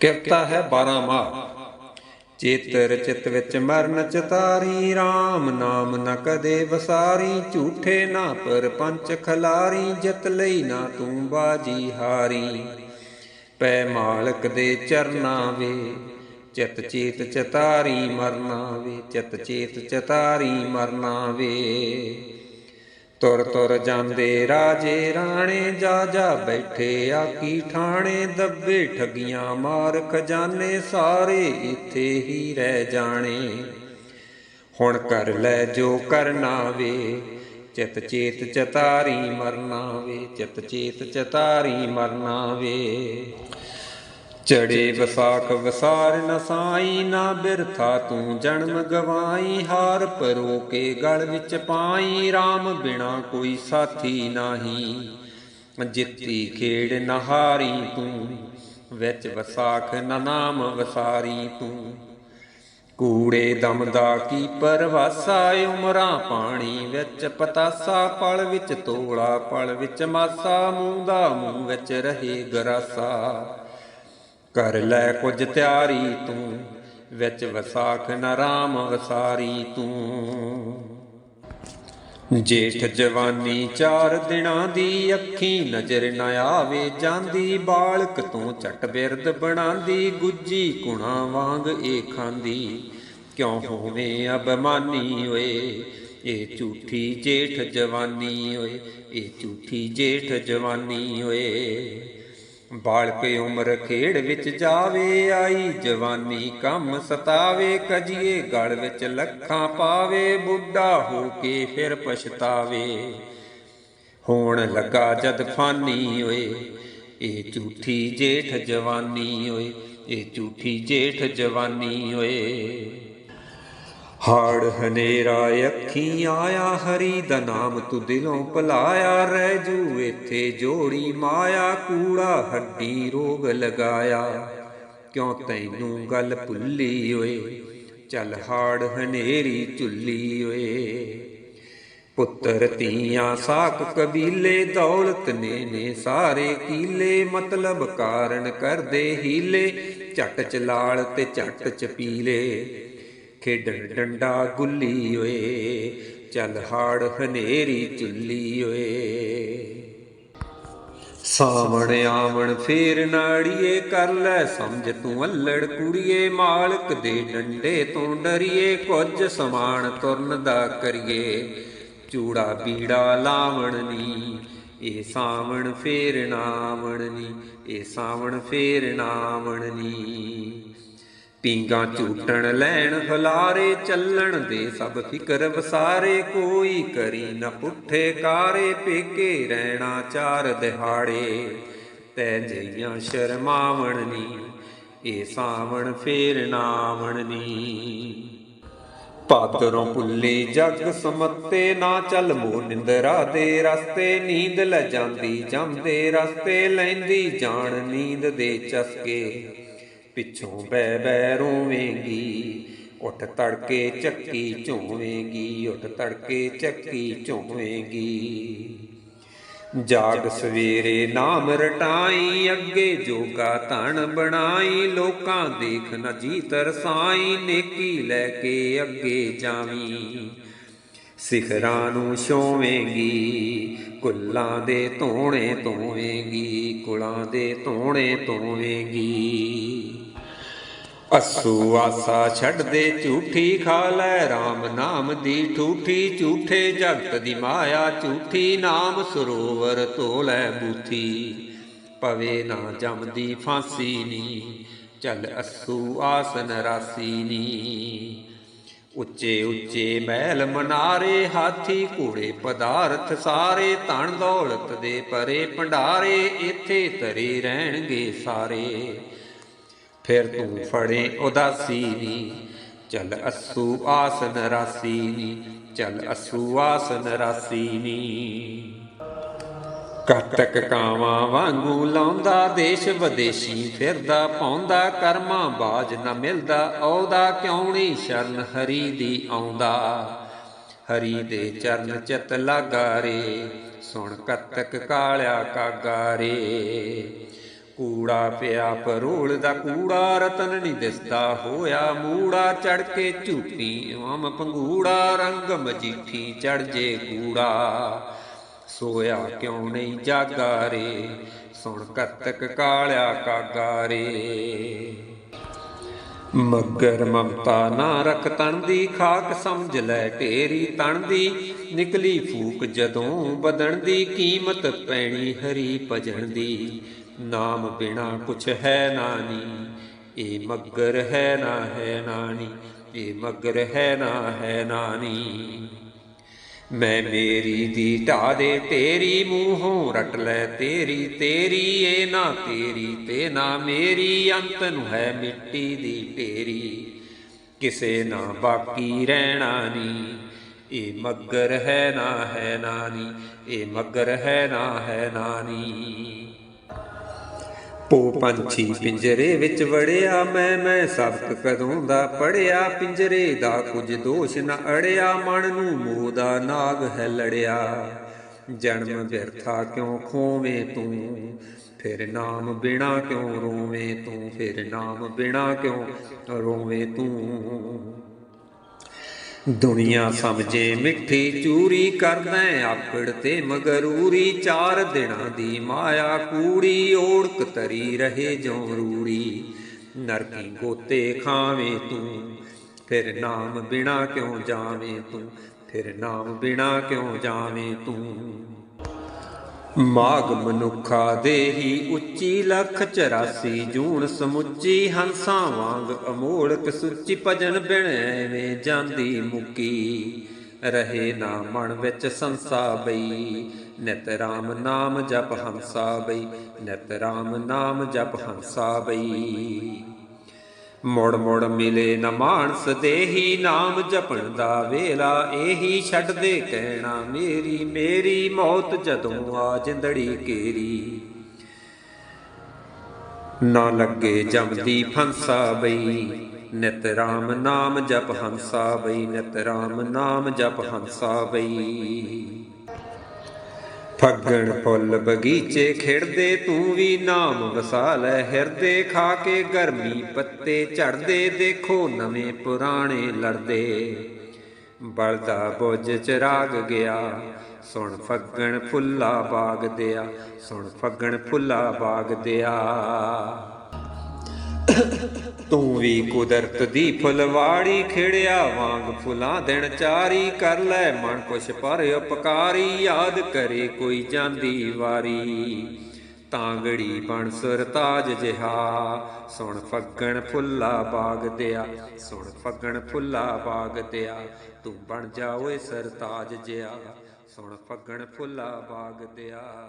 ਕਿਰਤਾ ਹੈ 12 ਮਾਹ। ਚੇਤਰ ਚਿਤ ਵਿੱਚ ਮਰਨ ਚਤਾਰੀ RAM ਨਾਮ ਨ ਕਦੇ ਵਸਾਰੀ, ਝੂਠੇ ਨਾ ਪਰ ਪੰਚ ਖਲਾਰੀ, ਜਿਤ ਲਈ ਨਾ ਤੂੰ ਬਾਜੀ ਹਾਰੀ। ਪੈ ਮਾਲਕ ਦੇ ਚਰਨਾ ਵੇ, ਚਿਤ ਚੇਤ ਚਤਾਰੀ ਮਰਨਾ ਵੇ, ਚਿਤ ਚੇਤ ਚਤਾਰੀ ਮਰਨਾ ਵੇ। ਤੁਰ ਤੁਰ ਜਾਂਦੇ ਰਾਜੇ ਰਾਣੇ, ਜਾ ਜਾ ਬੈਠੇ ਆਕੀ ਠਾਣੇ, ਦੱਬੇ ਠਗੀਆਂ ਮਾਰ ਖਜ਼ਾਨੇ, ਸਾਰੇ ਇੱਥੇ ਹੀ ਰਹਿ ਜਾਣੇ। ਹੁਣ ਕਰ ਲੈ ਜੋ ਕਰਨਾ ਵੇ, ਚਿਤ ਚੇਤ ਚਤਾਰੀ ਮਰਨਾ ਵੇ, ਚਿਤ ਚੇਤ ਚਤਾਰੀ ਮਰਨਾ ਵੇ। ਚੜੇ ਵਿਸਾਖ ਵਿਸਾਰ ਨ ਸਾਈ, ਨਾ ਬਿਰਥਾ ਤੂੰ ਜਨਮ ਗਵਾਈ। ਹਾਰ ਪਰੋ ਕੇ ਗਲ ਵਿੱਚ ਪਾਈ RAM ਬਿਨਾ ਕੋਈ ਸਾਥੀ ਨਾਹੀ। ਜਿੱਤੀ ਖੇੜ ਨਹਾਰੀ ਤੂੰ, ਵਿੱਚ ਵਿਸਾਖ ਨ ਨਾਮ ਵਸਾਰੀ ਤੂੰ। ਕੂੜੇ ਦਮ ਦਾ ਕੀ ਪਰਵਾਸਾ, ਉਮਰਾਂ ਪਾਣੀ ਵਿੱਚ ਪਤਾਸਾ। ਪਲ ਵਿੱਚ ਤੋਲਾ, ਪਲ ਵਿੱਚ ਮਾਸਾ, ਮੂੰਹ ਦਾ ਮੂੰਹ ਵਿੱਚ ਰਹੇ ਗਰਾਸਾ। ਕਰ ਲੈ ਕੁਝ ਤਿਆਰੀ ਤੂੰ, ਵਿੱਚ ਵਸਾਖ ਨ ਰਾਮ ਵਸਾਰੀ ਤੂੰ। ਜੇਠ ਜਵਾਨੀ ਚਾਰ ਦਿਨਾਂ ਦੀ ਅੱਖੀ ਨਜ਼ਰ ਨਾ ਆਵੇ, ਜਾਂਦੀ ਬਾਲਕ ਤੂੰ ਛਟ ਬਿਰਦ ਬਣਾਂਦੀ, ਗੁੱਜੀ ਕੁਣਾ ਵਾਂਗ ਏ ਖਾਂਦੀ। ਕਿਉਂ ਹੋਵੇਂ ਅਬਮਾਨੀ ਓਏ ਇਹ ਝੂਠੀ ਜੇਠ ਜਵਾਨੀ ਓਏ ਇਹ ਝੂਠੀ ਜੇਠ ਜਵਾਨੀ ਓਏ। ਬਾਲਕ ਉਮਰ ਖੇੜ ਵਿੱਚ ਜਾਵੇ, ਆਈ ਜਵਾਨੀ ਕੰਮ ਸਤਾਵੇ, ਕਜੀਏ ਗਲ ਵਿੱਚ ਲੱਖਾਂ ਪਾਵੇ, ਬੁੱਢਾ ਹੋ ਕੇ ਫਿਰ ਪਛਤਾਵੇ। ਹੋਣ ਲੱਗਾ ਜਦ ਫਾਨੀ ਓਏ, ਇਹ ਝੂਠੀ ਜੇਠ ਜਵਾਨੀ ਓਏ, ਇਹ ਝੂਠੀ ਜੇਠ ਜਵਾਨੀ ਓਏ। ਹਾੜ ਹਨੇਰਾ ਅੱਖੀ ਆਇਆ, ਹਰੀ ਦਾ ਨਾਮ ਤੂੰ ਦਿਲੋਂ ਭੁਲਾਇਆ, ਰਹਿ ਜੂ ਇਥੇ ਜੋੜੀ ਮਾਇਆ, ਕੂੜਾ ਹੱਡੀ ਰੋਗ ਲਗਾਇਆ। ਕਿਉਂ ਤੈਨੂੰ ਗੱਲ ਭੁੱਲੀ ਓਏ? ਚੱਲ ਹਾੜ ਹਨੇਰੀ ਝੁੱਲੀ ਓਏ। ਪੁੱਤਰ ਧੀਆਂ ਸਾਕ ਕਬੀਲੇ, ਦੌਲਤ ਨੇ ਨੇ ਸਾਰੇ ਕੀਲੇ, ਮਤਲਬ ਕਾਰਨ ਕਰਦੇ ਹੀਲੇ, ਝੱਟ ਚਲਾਲ ਤੇ ਝੱਟ ਚਪੀਲੇ ਖੇਡਣ ਡੰਡਾ ਗੁੱਲੀ ਓਏ, ਚੱਲ ਹਾੜ ਹਨੇਰੀ ਚੁੱਲੀ ਓਏ। ਸਾਵਣ ਆਵਣ ਫੇਰ ਨਾੜੀਏ ਕਰ ਲੈ ਸਮਝ ਤੂੰ ਅੱਲੜ ਕੁੜੀਏ, ਮਾਲਕ ਦੇ ਡੰਡੇ ਤੋਂ ਡਰੀਏ, ਕੁਝ ਸਮਾਨ ਤੁਰਨ ਦਾ ਕਰੀਏ। ਚੂੜਾ ਬੀੜਾ ਲਾਵਣ ਨੀ ਇਹ ਸਾਵਣ ਫੇਰ ਨਾਵਣ ਨੀ ਇਹ ਸਾਵਣ ਫੇਰ ਨਾਵਣ ਨੀ। ਪੀਂਗਾ ਝੂਟਣ ਲੈਣ, ਹਲਾਰੇ ਚੱਲਣ ਦੇ ਸਭ ਫਿਕਰ ਵਸਾਰੇ, ਕੋਈ ਕਰੀ ਨਾ ਪੁੱਠੇ ਕਾਰੇ, ਪੇਕੇ ਰਹਿਣਾ ਚਾਰ ਦਿਹਾੜੇ। ਤੈ ਜਈਆਂ ਸ਼ਰਮਾਵਣ ਨੀ ਇਹ ਸਾਵਣ ਫੇਰ ਨਾਵਣ ਨੀ ਪਾਦਰੋਂ ਪੁੱਲੇ ਜਗ ਸਮੱਤੇ, ਨਾ ਚੱਲ ਮੋ ਨਿੰਦਰਾ ਦੇ ਰਸਤੇ ਨੀਂਦ ਲੈ ਜਾਂਦੀ, ਜਾਂਦੇ ਰਸਤੇ ਲੈਂਦੀ ਜਾਣ ਨੀਂਦ ਦੇ ਚਸਕੇ। ਪਿੱਛੋਂ ਬੈ ਬੈ ਰੋਵੇਂਗੀ, ਉੱਠ ਤੜਕੇ ਚੱਕੀ ਝੋਵੇਂਗੀ, ਉੱਠ ਤੜਕੇ ਚੱਕੀ ਝੋਵੇਂਗੀ। ਜਾਗ ਸਵੇਰੇ ਨਾਮ ਰਟਾਈ, ਅੱਗੇ ਜੋਗਾ ਧਨ ਬਣਾਈ, ਲੋਕਾਂ ਦੇਖ ਨ ਜੀ ਤਰਸਾਈ ਨੇਕੀ ਲੈ ਕੇ ਅੱਗੇ ਜਾਵੀਂ। ਸਿਖਰਾਂ ਨੂੰ ਛੋਵੇਂਗੀ, ਕੁੱਲਾਂ ਦੇ ਧੋਣੇ ਧੋਵੇਂਗੀ, ਕੁਲਾਂ ਦੇ ਧੋਣੇ ਧੋਵੇਂਗੀ। ਅਸੂ ਆਸਾ ਛੱਡ ਦੇ ਝੂਠੀ ਖਾ ਲੈ RAM ਨਾਮ ਦੀ ਠੂਠੀ, ਝੂਠੇ ਜਗਤ ਦੀ ਮਾਇਆ, ਝੂਠੀ ਨਾਮ ਸਰੋਵਰ ਧੋ ਬੂਥੀ। ਪਵੇ ਨਾ ਜਮਦੀ ਫਾਂਸੀ ਨੀ, ਚੱਲ ਅਸੂ ਆਸਨ ਰਾਸੀ ਨੀ। ਉੱਚੇ ਉੱਚੇ ਮਹਿਲ ਮਨਾਰੇ, ਹਾਥੀ ਘੋੜੇ ਪਦਾਰਥ ਸਾਰੇ, ਧਨ ਦੌਲਤ ਦੇ ਪਰੇ ਭੰਡਾਰੇ, ਇੱਥੇ ਤਰੇ ਰਹਿਣਗੇ ਸਾਰੇ। ਫਿਰ ਤੂੰ ਫੜੇ ਉਦਾਸੀ ਨੀ ਚੱਲ ਅਸੂ ਆਸਨ ਰਾਸੀ ਨੀ ਚੱਲ ਅਸੂ ਆਸਨ ਰਾਸੀ ਨੀ ਕਟਕ ਕਾਵਾਂ ਵਾਂਗੂ ਲਾਉਂਦਾ ਦੇਸ਼ ਵਿਦੇਸ਼ੀ, ਫਿਰਦਾ ਪਾਉਂਦਾ ਕਰਮਾਂ ਬਾਜ ਨਾ ਮਿਲਦਾ, ਆਉਦਾ ਕਿਉਂ ਨਹੀਂ ਸ਼ਰਨ ਹਰੀ ਦੀ ਆਉਂਦਾ। ਹਰੀ ਦੇ ਚਰਨ ਚਿਤ ਲਾਗਾ ਰੇ, ਸੁਣ ਕਤਕ ਕਾਲਿਆ ਕਾਗਾ ਰੇ। ਕੂੜਾ ਪਿਆ ਪਰੋਲ ਦਾ ਕੂੜਾ ਰਤਨ ਨਹੀਂ ਦਿਸਦਾ ਹੋਇਆ। ਮੂੜਾ ਚੜ ਕੇ ਝੂਟੀ ਆਮ ਪੰਗੂੜਾ, ਰੰਗ ਮਜੀਠੀ ਚੜ ਜੇ ਕੂੜਾ। ਸੋਇਆ ਕਿਉਂ ਨਹੀਂ ਜਾਗਾ ਰੇ? ਸੁਣ ਕਤਕ ਕਾਲਿਆ ਕਾਗਾ ਰੇ। ਮਗਰ ਮਮਤਾ ਨਾ ਰਖ ਤਣ ਦੀ ਖਾਕ ਸਮਝ ਲੈ ਢੇਰੀ ਤਣ ਦੀ ਨਿਕਲੀ ਫੂਕ ਜਦੋਂ ਬਦਣ ਦੀ ਕੀਮਤ ਪੈਣੀ ਹਰੀ ਭਜਣ ਦੀ ਨਾਮ ਬਿਨਾ ਕੁਛ ਹੈ ਨਾਨੀ ਇਹ ਮਗਰ ਹੈ ਨਾ ਹੈ ਨਾਨੀ ਇਹ ਮਗਰ ਹੈ ਨਾ ਹੈ ਨਾਨੀ। ਮੈਂ ਮੇਰੀ ਦੀ ਢਾ ਦੇ ਤੇਰੀ ਮੂੰਹੋਂ ਰਟ ਲੈ, ਤੇਰੀ ਤੇਰੀ ਏ ਨਾ ਤੇਰੀ, ਤੇ ਨਾ ਮੇਰੀ ਅੰਤ ਨੂੰ ਹੈ ਮਿੱਟੀ ਦੀ ਢੇਰੀ। ਕਿਸੇ ਨਾ ਬਾਕੀ ਰਹਿਣਾ ਨੀ ਇਹ ਮੱਗਰ ਹੈ ਨਾ ਹੈ ਨਾਨੀ ਇਹ ਮੱਗਰ ਹੈ ਨਾ ਹੈ ਨਾਨੀ। ਪੋ ਪੰਛੀ ਪਿੰਜਰੇ ਵਿੱਚ ਵੜਿਆ ਮੈਂ ਮੈਂ ਸਬਕ ਕਦੋਂ ਦਾ ਪੜਿਆ ਪਿੰਜਰੇ ਦਾ ਕੁਝ ਦੋਸ਼ ਨਾ ਅੜਿਆ, ਮਨ ਨੂੰ ਮੋਹ ਦਾ ਨਾਗ ਹੈ ਲੜਿਆ। ਜਨਮ ਵਿਰਥਾ ਕਿਉਂ ਖੋਵੇਂ ਤੂੰ? ਫਿਰ ਨਾਮ ਬਿਨਾ ਕਿਉਂ ਰੋਵੇਂ ਤੂੰ? ਫਿਰ ਨਾਮ ਬਿਨਾ ਕਿਉਂ ਰੋਵੇਂ ਤੂੰ? ਦੁਨੀਆ ਸਮਝੇ ਮਿੱਠੀ ਚੂਰੀ ਕਰਦਾ ਆਕੜ ਤੇ ਮਗਰੂਰੀ ਚਾਰ ਦਿਨਾਂ ਦੀ ਮਾਇਆ ਕੂੜੀ ਓੜਕ ਤਰੀ ਰਹੇ ਜੋ ਰੂੜੀ। ਨਰਕੀ ਗੋਤੇ ਖਾਵੇਂ ਤੂੰ, ਫਿਰ ਨਾਮ ਬਿਨਾ ਕਿਉਂ ਜਾਵੇਂ ਤੂੰ? ਫਿਰ ਨਾਮ ਬਿਨਾ ਕਿਉਂ ਜਾਵੇਂ ਤੂੰ? ਮਾਗ ਮਨੁੱਖਾ ਦੇਹੀ ਉੱਚੀ ਲੱਖ 84 ਜੂਨ ਸਮੁੱਚੀ ਹੰਸਾਂ ਵਾਂਗ ਅਮੋਲਕ ਸੁੱਚੀ ਭਜਨ ਬਿਣ, ਐਵੇਂ ਜਾਂਦੀ ਮੁਕੀ। ਰਹੇ ਨਾ ਮਨ ਵਿੱਚ ਸੰਸਾ ਬਈ, ਨਿਤ ਰਾਮ ਨਾਮ ਜਪ ਹੰਸਾ ਬਈ, ਨਿਤ ਰਾਮ ਨਾਮ ਜਪ ਹੰਸਾ ਬਈ। ਮੁੜ ਮੁੜ ਮਿਲੇ ਨ ਮਾਨਸ ਦੇਹੀ, ਨਾਮ ਜਪਣ ਦਾ ਵੇਲਾ ਇਹੀ ਛੱਡ ਦੇ ਕਹਿਣਾ, ਮੇਰੀ ਮੇਰੀ ਮੌਤ ਜਦੋਂ ਆ ਜਿੰਦੜੀ ਕੇਰੀ। ਨਾ ਲੱਗੇ ਜਮਦੀ ਫੰਸਾ ਬਈ, ਨਿਤ ਰਾਮ ਨਾਮ ਜਪ ਹੰਸਾ ਬਈ, ਨਿਤ ਰਾਮ ਨਾਮ ਜਪ ਹੰਸਾ ਬਈ। ਫੱਗਣ ਫੁੱਲ ਬਗੀਚੇ ਖਿੜਦੇ, ਤੂੰ ਵੀ ਨਾਮ ਵਸਾ ਲੈ। ਹਿਰਦੇ ਖਾ ਕੇ ਗਰਮੀ ਪੱਤੇ ਝੜਦੇ, ਦੇਖੋ ਨਵੇਂ ਪੁਰਾਣੇ ਲੜਦੇ। ਬਲਦਾ ਬੁੱਝ ਚਰਾਗ ਗਿਆ, ਸੁਣ ਫੱਗਣ ਫੁੱਲਾ ਬਾਗ ਦਿਆ, ਸੁਣ ਫੱਗਣ ਫੁੱਲਾ ਬਾਗ ਦਿਆ। ਤੂੰ ਵੀ ਕੁਦਰਤ ਦੀ ਫੁਲਵਾੜੀ ਖਿੜਿਆ ਵਾਂਗ ਫੁੱਲਾਂ ਦਿਨ ਚਾਰੀ ਕਰ ਲੈ, ਮਨ ਕੁਛ ਪਰ ਉਪਕਾਰੀ, ਯਾਦ ਕਰੇ ਕੋਈ ਜਾਂਦੀ ਵਾਰੀ। ਤਾਂਗੜੀ ਬਣ ਸੁਰਤਾਜ ਜਿਹਾ, ਸੁਣ ਫੱਗਣ ਫੁੱਲਾ ਬਾਗ ਦਿਆ, ਸੁਣ ਫੱਗਣ ਫੁੱਲਾ ਬਾਗ ਦਿਆ, ਤੂੰ ਬਣ ਜਾ ਓਏ ਸਰਤਾਜ ਜਿਹਾ, ਸੁਣ ਫੱਗਣ ਫੁੱਲਾ ਬਾਗ ਦਿਆ।